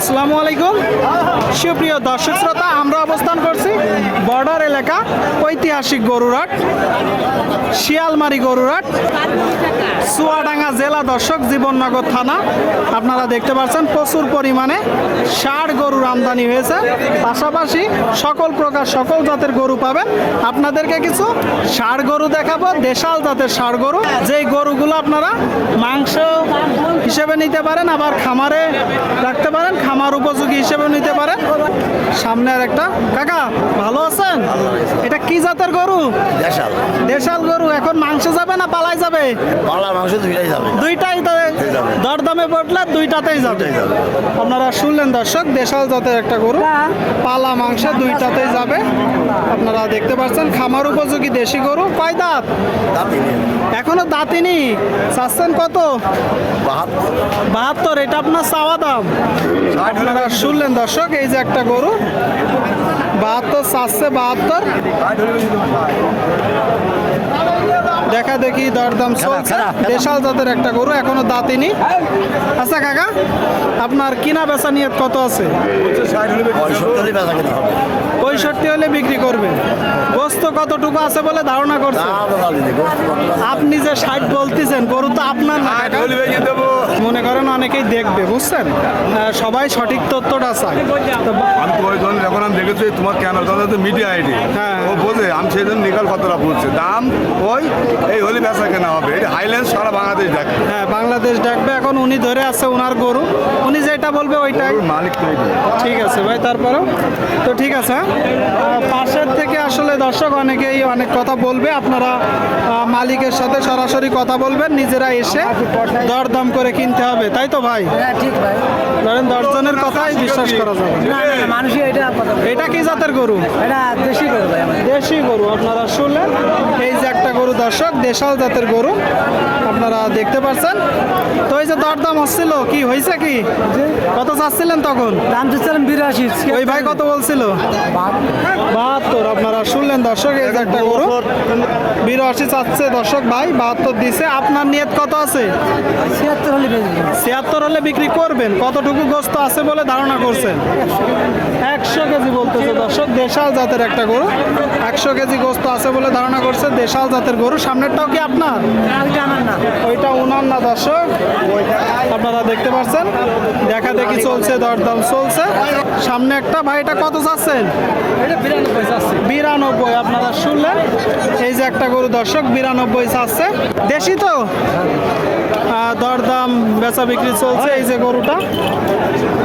আসসালামু আলাইকুম। সুপ্রিয় দর্শক শ্রোতা আমরা অবস্থান করছি বর্ডার এলাকা ঐতিহাসিক গরুরাট শিয়ালমারি গরুরাট চুয়াডাঙ্গা জেলা দর্শক জীবননগর থানা। আপনারা দেখতে পাচ্ছেন প্রচুর পরিমাণে ষাড় গরুর আমদানি হয়েছে। পাশাপাশি সকল প্রকার সকল জাতের গরু পাবেন। আপনাদেরকে কিছু ষাড় গরু দেখাবো দেশাল জাতের ষাড় গরু। যেই গরুগুলো আপনারা মাংস হিসেবে নিতে পারেন আবার খামারে রাখতে পারেন খামার উপযোগী হিসেবে নিতে পারেন। সামনে আর একটা কাকা ভালো আছেন? এটা কি জাতের গরু? দেশাল। দেশাল গরু। এখন মাংস যাবে না পালাই যাবে? পালা মাংস দুইটাই যাবে। দুইটাই। দরদামে পড়লে দুইটাতেই যাবে। আপনারা শুনলেন দর্শক দেশাল জাতের একটা গরু। পালা মাংস দুইটাতেই যাবে। আপনারা দেখতে পাচ্ছেন খামার উপযোগী দেশি গরু। কয় দাঁত? এখনও দাঁতিনি চাচ্ছেন কত? বাহাত্তর। বাহাত্তর এটা আপনার চাওয়া দাম। আপনারা শুনলেন দর্শক এই যে একটা গরু। বাহাত্তর চাচ্ছে বাহাত্তর। দেখা দেখি দরদাম চলছে। দেশাল জাতের একটা গরু এখনও দাঁতিনি। আচ্ছা কাকা আপনার কিনা বেচা নিয়ে কত আছে? পঁয়ষট্টি হলে বিক্রি করবেন গোস্ত কতটুকু আছে বলে ধারণা করছে? আপনি যে ষাট বলতেছেন গরু তো আপনার না মনে করেন অনেকেই দেখবে বুঝছেন? সবাই সঠিক তথ্যটা চায়। আমি তো যখন আমি দেখেছি তোমার কেন? মিডিয়া আইডি হ্যাঁ। সেই জন্য নিকাল কতটা বুঝছে দাম ওই এই হলি বেচা কেনা হবে। এটা হাইল্যান্ড সারা বাংলাদেশ দেখে। হ্যাঁ বাংলাদেশ ডাকবে এখন উনি ধরে আছে ওনার গরু। উনি যেটা বলবে ওইটাই। মালিক তো ঠিক আছে ভাই তারপরেও? তো ঠিক আছে হ্যাঁ? পাশের থেকে আসলে দর্শক অনেকেই অনেক কথা বলবে। আপনারা মালিকের সাথে সরাসরি কথা বলবেন। নিজেরা এসে দরদাম করে কিনতে হবে। তাই তো ভাই? হ্যাঁ ঠিক ভাই। ধরেন দশজনের কথাই বিশ্বাস করা যাবে। এটা কি জাতের গরু? এটা দেশি আমাদের। দেশি গরু। আপনারা শুনলেন। এই যে একটা গরু দর্শক দেশাল জাতের গরু আপনারা দেখতে পাচ্ছেন তো এই যে দরদাম হচ্ছিল কি হয়েছে কি? কত চাচ্ছিলেন তখন? দাম দিচ্ছিলাম বিরাশি ওই ভাই কত বলছিল? বাহাত্তর। আপনারা শুনলেন দর্শক এই যে একটা গরু। বিরাশি চাচ্ছে দর্শক ভাই বাহাত্তর দিছে। আপনার নিয়ত কত আছে? ছিয়াত্তর হলে ছিয়াত্তর হলে বিক্রি করবেন। কতটুকু গোস্ত আছে বলে ধারণা করছেন? একশো কেজি। বলতেছে দর্শক, দেশাল জাতের একটা গরু। একশো কেজি গোস্ত আছে বলে ধারণা করছে দেশাল জাতের গরু। সামনেরটাও কি আপনার? ওইটা উনার না দর্শক? আপনারা দেখতে পাচ্ছেন। দেখা দেখি চলছে, দরদাম চলছে। সামনে একটা, ভাই, এটা কত চাচ্ছেন? বিরানব্বই, আপনারা শুনলেন? এই যে একটা গরু দর্শক, বিরানব্বই চাচ্ছে। দেশি তো? দরদাম, বেচা বিক্রি চলছে এই যে গরুটা।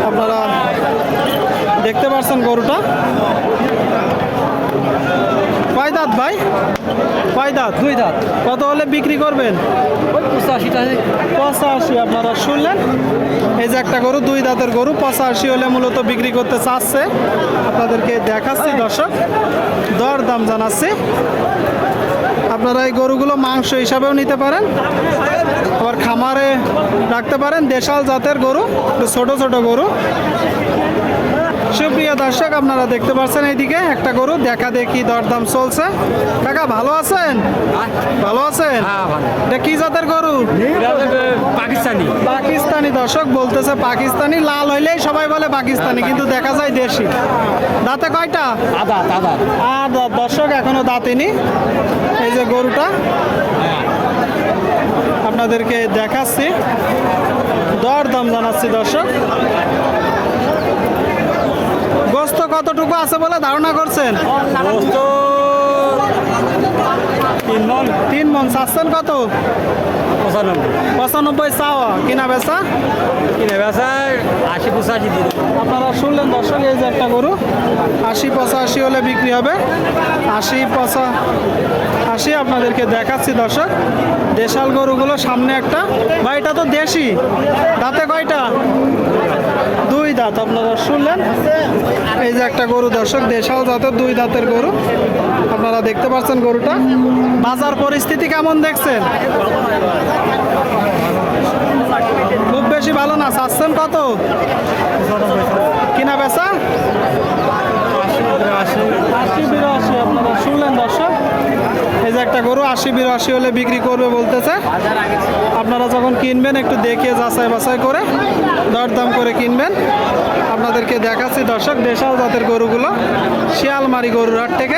আপনারা গরুটা? কয় দাঁত ভাই? কয় দাঁত? দুই দাঁত। কত হলে বিক্রি করবেন? পঁচাশিটা পঁচাশি আপনারা শুনলেন? এই যে একটা গরু দুই দাঁতের গরু পঁচাশি হলে মূলত বিক্রি করতে চাচ্ছে। আপনাদেরকে দেখাচ্ছি দর্শক। দর দাম জানাচ্ছি। আপনারা এই গরুগুলো মাংস হিসাবেও নিতে পারেন। আবার খামারে রাখতে পারেন। দেশাল জাতের গরু ছোট ছোট গরু। সুপ্রিয় দর্শক আপনারা দেখতে পাচ্ছেন এইদিকে একটা গরু। দেখা দেখি দরদাম চলছে। কাকা ভালো আছেন? ভালো আছেন? এটা কি জাতের গরু? পাকিস্তানি। পাকিস্তানি দর্শক বলতেছে পাকিস্তানি। লাল হইলেই সবাই বলে পাকিস্তানি কিন্তু দেখা যায় দেশি। দাঁতে কয়টা? আর দর্শক এখনও দাঁতেনি এই যে গরুটা। আপনাদেরকে দেখাচ্ছি। দর দাম জানাচ্ছি দর্শক। গোস্ত কতটুকু আছে বলে ধারণা করছেন? তিন মন। তিন মন। চাচ্ছেন কত? পঁচানব্বই। পঁচানব্বই চাওয়া। কিনা বেচা? কিনে বেচা আশি পঁচাশি দিন আপনারা শুনলেন দর্শক এই যে একটা গরু। আশি পঁচাশি হলে বিক্রি হবে। আশি পঁচা আশি আপনাদেরকে দেখাচ্ছি দর্শক। দেশাল গরুগুলো সামনে একটা বা এটা তো দেশি। দাঁতে কয়টা শুনলেন? এই যে একটা গরু, দর্শক, দেশাল জাতের দুই দাঁতের গরু। আপনারা দেখতে পাচ্ছেন গরুটা। বাজার পরিস্থিতি কেমন দেখছেন? খুব বেশি ভালো না চাচ্ছেন কত? কিনা বেচা আশি বিরাশি আপনারা শুনলেন দর্শক এই যে একটা গরু, আশি, বিরাশি হলে বিক্রি করবে বলতেছে। আপনারা যখন কিনবেন, একটু দেখে যাচাই বাছাই করে দরদাম করে কিনবেন। আপনাদেরকে দেখাচ্ছি দর্শক, দেশাল জাতের গরুগুলো, শিয়ালমারি গরুর হাট থেকে।